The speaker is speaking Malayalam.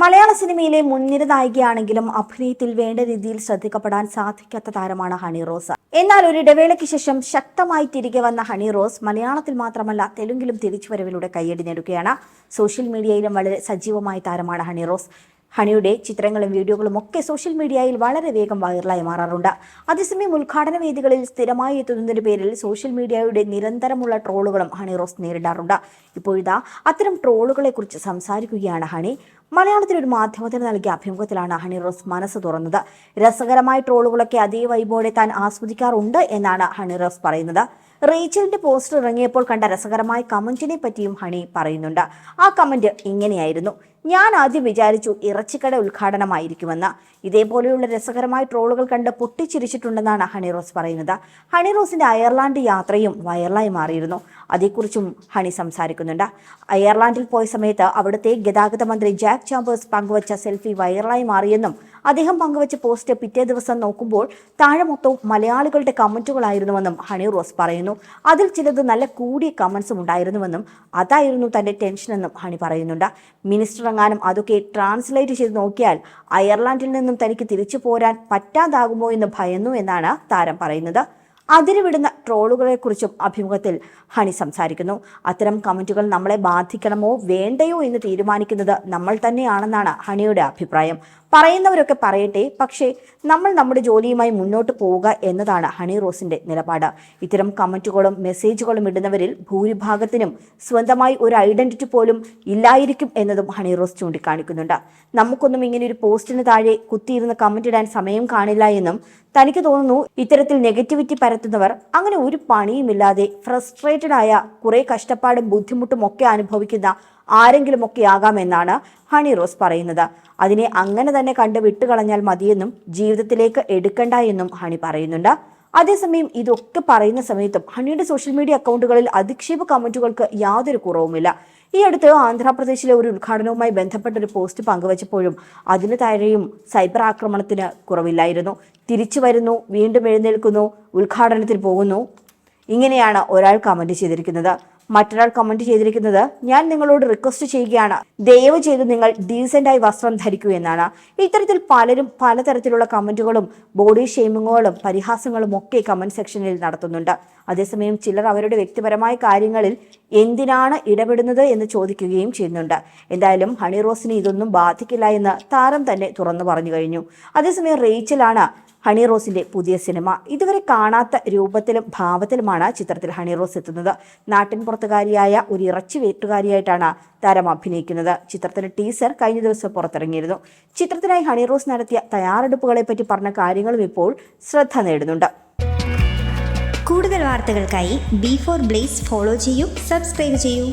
മലയാള സിനിമയിലെ മുൻനിര നായികയാണെങ്കിലും അഭിനയത്തിൽ വേണ്ട രീതിയിൽ ശ്രദ്ധിക്കപ്പെടാൻ സാധിക്കാത്ത താരമാണ് ഹണി റോസ്. എന്നാൽ ഒരു ഇടവേളയ്ക്ക് ശേഷം ശക്തമായി തിരികെ വന്ന ഹണി റോസ് മലയാളത്തിൽ മാത്രമല്ല തെലുങ്കിലും തിരിച്ചുവരവിലൂടെ കയ്യടി നേടുകയാണ്. സോഷ്യൽ മീഡിയയിലും വളരെ സജീവമായ താരമാണ് ഹണി റോസ്. ഹണിയുടെ ചിത്രങ്ങളും വീഡിയോകളും ഒക്കെ സോഷ്യൽ മീഡിയയിൽ വളരെ വേഗം വൈറലായി മാറാറുണ്ട്. അതേസമയം ഉദ്ഘാടന വേദികളിൽ സ്ഥിരമായി എത്തുന്നതിന്റെ പേരിൽ സോഷ്യൽ മീഡിയയുടെ നിരന്തരമുള്ള ട്രോളുകളും ഹണി റോസ് നേരിടാറുണ്ട്. ഇപ്പോഴിതാ അത്തരം ട്രോളുകളെ കുറിച്ച് സംസാരിക്കുകയാണ് ഹണി. മലയാളത്തിൽ ഒരു മാധ്യമത്തിന് നൽകിയ അഭിമുഖത്തിലാണ് ഹണി റോസ് മനസ്സ് തുറന്നത്. രസകരമായ ട്രോളുകളൊക്കെ അതേ വൈബോടെ താൻ ആസ്വദിക്കാറുണ്ട് എന്നാണ് ഹണി റോസ് പറയുന്നത്. റേച്ചലിന്റെ പോസ്റ്റർ ഇറങ്ങിയപ്പോൾ കണ്ട രസകരമായ കമന്റിനെ പറ്റിയും ഹണി പറയുന്നുണ്ട്. ആ കമന്റ് ഇങ്ങനെയായിരുന്നു. ഞാൻ ആദ്യം വിചാരിച്ചു ഇറച്ചിക്കട ഉദ്ഘാടനമായിരിക്കുമെന്ന്. ഇതേപോലെയുള്ള രസകരമായ ട്രോളുകൾ കണ്ട് പൊട്ടിച്ചിരിച്ചിട്ടുണ്ടെന്നാണ് ഹണി റോസ് പറയുന്നത്. ഹണി റോസിന്റെ അയർലാൻഡ് യാത്രയും വൈറലായി മാറിയിരുന്നു. അതേക്കുറിച്ചും ഹണി സംസാരിക്കുന്നുണ്ട്. അയർലാൻഡിൽ പോയ സമയത്ത് അവിടുത്തെ ഗതാഗത മന്ത്രി ജാക്ക് ചാമ്പേഴ്സ് പങ്കുവച്ച സെൽഫി വൈറലായി മാറിയെന്നും അദ്ദേഹം പങ്കുവച്ച പോസ്റ്റ് പിറ്റേ ദിവസം നോക്കുമ്പോൾ താഴെ മൊത്തവും മലയാളികളുടെ കമന്റുകളായിരുന്നുവെന്നും ഹണി റോസ് പറയുന്നു. അതിൽ ചിലത് നല്ല കൂടിയ കമന്റ്സും ഉണ്ടായിരുന്നുവെന്നും അതായിരുന്നു തന്റെ ടെൻഷനെന്നും ഹണി പറയുന്നുണ്ട്. മിനിസ്റ്റർ എങ്ങാനും അതൊക്കെ ട്രാൻസ്ലേറ്റ് ചെയ്ത് നോക്കിയാൽ അയർലാൻഡിൽ നിന്നും തനിക്ക് തിരിച്ചു പോരാൻ പറ്റാതാകുമോ എന്ന് ഭയന്നു എന്നാണ് താരം പറയുന്നത്. അതിരുവിടുന്ന ട്രോളുകളെക്കുറിച്ചും അഭിമുഖത്തിൽ ഹണി സംസാരിക്കുന്നു. അത്തരം കമന്റുകൾ നമ്മളെ ബാധിക്കണമോ വേണ്ടയോ എന്ന് തീരുമാനിക്കുന്നത് നമ്മൾ തന്നെയാണെന്നാണ് ഹണിയുടെ അഭിപ്രായം. പറയുന്നവരൊക്കെ പറയട്ടെ പക്ഷേ നമ്മൾ നമ്മുടെ ജോലിയുമായി മുന്നോട്ട് പോവുക എന്നതാണ് ഹണി റോസിന്റെ നിലപാട്. ഇത്തരം കമന്റുകളും മെസ്സേജുകളും ഇടുന്നവരിൽ ഭൂരിഭാഗത്തിനും സ്വന്തമായി ഒരു ഐഡന്റിറ്റി പോലും ഇല്ലായിരിക്കും എന്നതും ഹണി റോസ് ചൂണ്ടിക്കാണിക്കുന്നുണ്ട്. നമുക്കൊന്നും ഇങ്ങനെ ഒരു പോസ്റ്റിന് താഴെ കുത്തിയിരുന്ന് കമന്റ് ഇടാൻ സമയം കാണില്ല എന്നും തനിക്ക് തോന്നുന്നു ഇത്തരത്തിൽ നെഗറ്റിവിറ്റി പരത്തുന്നവർ അങ്ങനെ ഒരു പണിയുമില്ലാതെ ഫ്രസ്ട്രേറ്റഡ് ആയ കുറെ കഷ്ടപ്പാടും ബുദ്ധിമുട്ടും ഒക്കെ അനുഭവിക്കുന്ന ആരെങ്കിലും ഒക്കെ ആകാമെന്നാണ് ഹണി റോസ് പറയുന്നത്. അതിനെ അങ്ങനെ തന്നെ കണ്ട് വിട്ടുകളഞ്ഞാൽ മതിയെന്നും ജീവിതത്തിലേക്ക് എടുക്കണ്ട എന്നും ഹണി പറയുന്നുണ്ട്. അതേസമയം ഇതൊക്കെ പറയുന്ന സമയത്തും ഹണിയുടെ സോഷ്യൽ മീഡിയ അക്കൗണ്ടുകളിൽ അധിക്ഷേപ കമന്റുകൾക്ക് യാതൊരു കുറവുമില്ല. ഈ അടുത്ത് ആന്ധ്രാപ്രദേശിലെ ഒരു ഉദ്ഘാടനവുമായി ബന്ധപ്പെട്ട ഒരു പോസ്റ്റ് പങ്കുവച്ചപ്പോഴും അതിന് താഴെയും സൈബർ ആക്രമണത്തിന് കുറവില്ലായിരുന്നു. തിരിച്ചു വരുന്നു വീണ്ടും എഴുന്നേൽക്കുന്നു ഉദ്ഘാടനത്തിൽ പോകുന്നു. ഇങ്ങനെയാണ് ഒരാൾ കമന്റ് ചെയ്തിരിക്കുന്നത്. മറ്റൊരാൾ കമന്റ് ചെയ്തിരിക്കുന്നത് ഞാൻ നിങ്ങളോട് റിക്വസ്റ്റ് ചെയ്യുകയാണ്. ദയവ് ചെയ്ത് നിങ്ങൾ ഡീസന്റായി വസ്ത്രം ധരിക്കൂ എന്നാണ്. ഇത്തരത്തിൽ പലരും പലതരത്തിലുള്ള കമന്റുകളും ബോഡി ഷെയ്മിങ്ങുകളും പരിഹാസങ്ങളും ഒക്കെ കമന്റ് സെക്ഷനിൽ നടത്തുന്നുണ്ട്. അതേസമയം ചിലർ അവരുടെ വ്യക്തിപരമായ കാര്യങ്ങളിൽ എന്തിനാണ് ഇടപെടുന്നത് എന്ന് ചോദിക്കുകയും ചെയ്യുന്നുണ്ട്. എന്തായാലും ഹണി റോസിന് ഇതൊന്നും ബാധിക്കില്ല എന്ന് താരം തന്നെ തുറന്നു പറഞ്ഞു കഴിഞ്ഞു. അതേസമയം റേച്ചലാണ് ഹണി റോസിന്റെ പുതിയ സിനിമ. ഇതുവരെ കാണാത്ത രൂപത്തിലും ഭാവത്തിലുമാണ് ചിത്രത്തിൽ ഹണി റോസ് എത്തുന്നത്. നാട്ടിൻ പുറത്തുകാരിയായ ഒരു ഇറച്ചി വേട്ടുകാരിയായിട്ടാണ് താരം അഭിനയിക്കുന്നത്. ചിത്രത്തിന്റെ ടീസർ കഴിഞ്ഞ ദിവസം പുറത്തിറങ്ങിയിരുന്നു. ചിത്രത്തിനായി ഹണി റോസ് നടത്തിയ തയ്യാറെടുപ്പുകളെ പറ്റി പറഞ്ഞ കാര്യങ്ങളും ഇപ്പോൾ ശ്രദ്ധ നേടുന്നുണ്ട്. കൂടുതൽ വാർത്തകൾക്കായി ബി ഫോർ ബ്ലേസ് ഫോളോ ചെയ്യൂ സബ്സ്ക്രൈബ് ചെയ്യൂ.